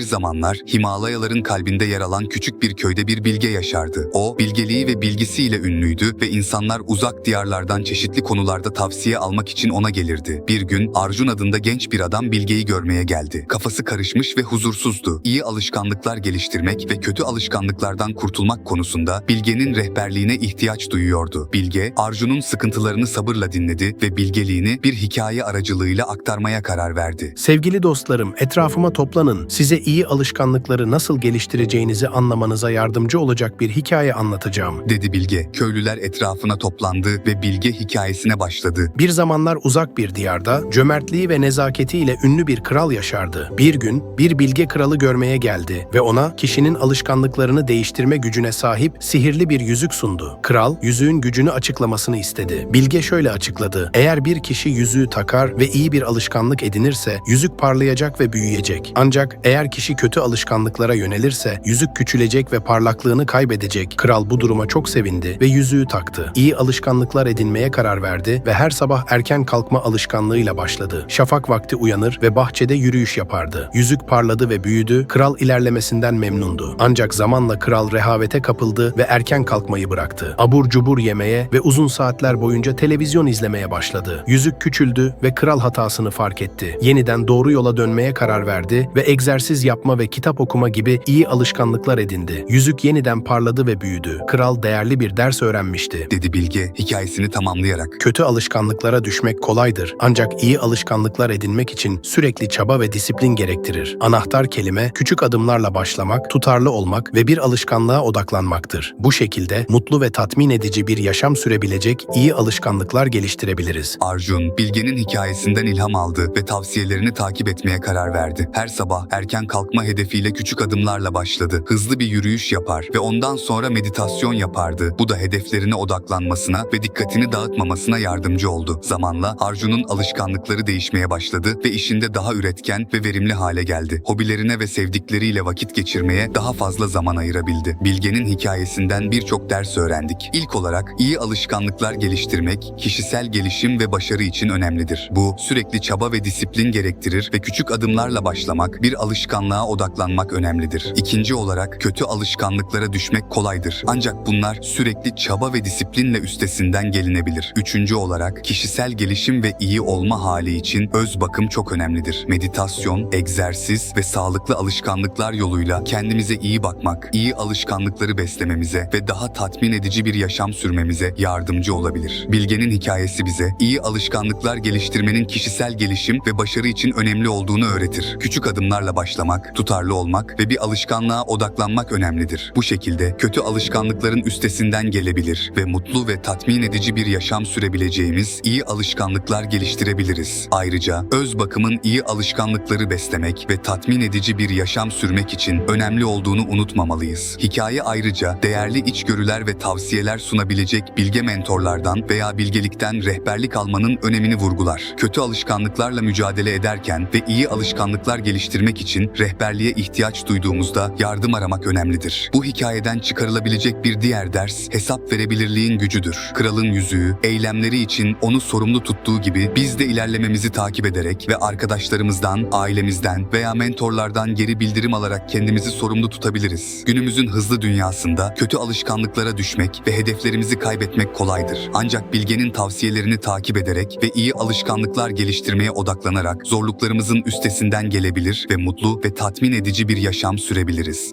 zamanlar Himalayaların kalbinde yer alan küçük bir köyde bir bilge yaşardı. O, bilgeliği ve bilgisiyle ünlüydü ve insanlar uzak diyarlardan çeşitli konularda tavsiye almak için ona gelirdi. Bir gün Arjun adında genç bir adam bilgeyi görmeye geldi. Kafası karışmış ve huzursuzdu. İyi alışkanlıklar geliştirmek ve kötü alışkanlıklardan kurtulmak konusunda bilgenin rehberliğine ihtiyaç duyuyordu. Bilge, Arjun'un sıkıntılarını sabırla dinledi ve bilgeliğini bir hikaye aracılığıyla aktarmaya karar verdi. Sevgili dostlarım, etrafıma toplanın. Size iyi alışkanlıkları nasıl geliştireceğinizi anlamanıza yardımcı olacak bir hikaye anlatacağım. dedi Bilge. Köylüler etrafına toplandı ve Bilge hikayesine başladı. Bir zamanlar uzak bir diyarda cömertliği ve nezaketiyle ünlü bir kral yaşardı. Bir gün bir bilge kralı görmeye geldi ve ona kişinin alışkanlıklarını değiştirme gücüne sahip sihirli bir yüzük sundu. Kral yüzüğün gücünü açıklamasını istedi. Bilge şöyle açıkladı. Eğer bir kişi yüzüğü takar ve iyi bir alışkanlık edinirse yüzük parlayacak ve büyüyecek. Ancak eğer kişi kötü alışkanlıklara yönelirse yüzük küçülecek ve parlaklığını kaybedecek. Kral bu duruma çok sevindi ve yüzüğü taktı. İyi alışkanlıklar edinmeye karar verdi ve her sabah erken kalkma alışkanlığıyla başladı. Şafak vakti uyanır ve bahçede yürüyüş yapardı. Yüzük parladı ve büyüdü. Kral ilerlemesinden memnundu. Ancak zamanla kral rehavete kapıldı ve erken kalkmayı bıraktı. Abur cubur yemeye ve uzun saatler boyunca televizyon izlemeye başladı. Yüzük küçüldü ve kral hatasını fark etti. Yeniden doğru yola dönmeye karar verdi ve egzersiz yapma ve kitap okuma gibi iyi alışkanlıklar edindi. Yüzük yeniden parladı ve büyüdü. Kral değerli bir ders öğrenmişti. Dedi Bilge hikayesini tamamlayarak. Kötü alışkanlıklara düşmek kolaydır ancak iyi alışkanlıklar edinmek için sürekli çaba ve disiplin gerektirir. Anahtar kelime küçük adımlarla başlamak, tutarlı olmak ve bir alışkanlığa odaklanmaktır. Bu şekilde mutlu ve tatmin edici bir yaşam sürebilecek iyi alışkanlıklar geliştirebiliriz. Arjun, Bilge'nin hikayesinden ilham aldı ve tavsiyelerini takip etmeye karar verdi. Her sabah erken kalkma hedefiyle küçük adımlarla başladı. Hızlı bir yürüyüş yapar ve ondan sonra meditasyon yapardı. Bu da hedeflerine odaklanmasına ve dikkatini dağıtmamasına yardımcı oldu. Zamanla Arjun'un alışkanlıkları değişmeye başladı ve işinde daha üretken ve verimli hale geldi. Hobilerine ve sevdikleriyle vakit geçirmeye daha fazla zaman ayırabildi. Bilge'nin hikayesinden birçok ders öğrendik. İlk olarak iyi alışkanlıklar geliştirmek, kişisel gelişim ve başarı için önemlidir. Bu sürekli çaba ve disiplin gerektirir ve küçük adımlarla başlamak, bir alışkanlığa odaklanmak önemlidir. İkinci olarak kötü alışkanlıklara düşmek kolaydır. Ancak bunlar sürekli çaba ve disiplinle üstesinden gelinebilir. Üçüncü olarak kişisel gelişim ve iyi olma hali için öz bakım çok önemlidir. Meditasyon, egzersiz ve sağlıklı alışkanlıklar yoluyla kendimize iyi bakmak, iyi alışkanlıkları beslememize ve daha tatmin edici bir yaşam sürmemize yardımcı olabilir. Bilge'nin hikayesi bize iyi alışkanlıklar geliştirmenin kişisel gelişim ve başarı için önemli olduğunu öğretir. Küçük adımlarla başlamak, tutarlı olmak ve bir alışkanlığa odaklanmak önemlidir. Bu şekilde kötü alışkanlıkların üstesinden gelebilir ve mutlu ve tatmin edici bir yaşam sürebileceğimiz iyi alışkanlıklar geliştirebiliriz. Ayrıca öz bakımın iyi alışkanlıkları beslemek ve tatmin edici bir yaşam sürmek için önemli olduğunu unutmamalıyız. Hikaye ayrıca değerli içgörüler ve tavsiyeler sunabilecek bilge mentorlardan veya bilgelikten rehberlik almanın önemini vurgular. Kötü alışkanlıklarla mücadele ederken ve iyi alışkanlıklar geliştirmek için rehberliğe ihtiyaç duyduğumuzda yardım aramak önemlidir. Bu hikayeden çıkarılabilecek bir diğer ders hesap verebilirliğin gücüdür. Kralın yüzüğü, eylemleri için onu sorumlu tuttuğu gibi biz de ilerlememizi takip ederek ve arkadaşlarımızdan, ailemizden veya mentorlardan geri bildirim alarak kendimizi sorumlu tutabiliriz. Günümüzün hızlı dünyasında kötü alışkanlıklara düşmek ve hedeflerimizi kaybetmek kolaydır. Ancak bilgenin tavsiyelerini takip ederek ve iyi alışkanlıklar geliştirmeye odaklanarak zorluklarımızın üstesinden gelebilir ve mutlu ve tatmin edici bir yaşam sürebiliriz.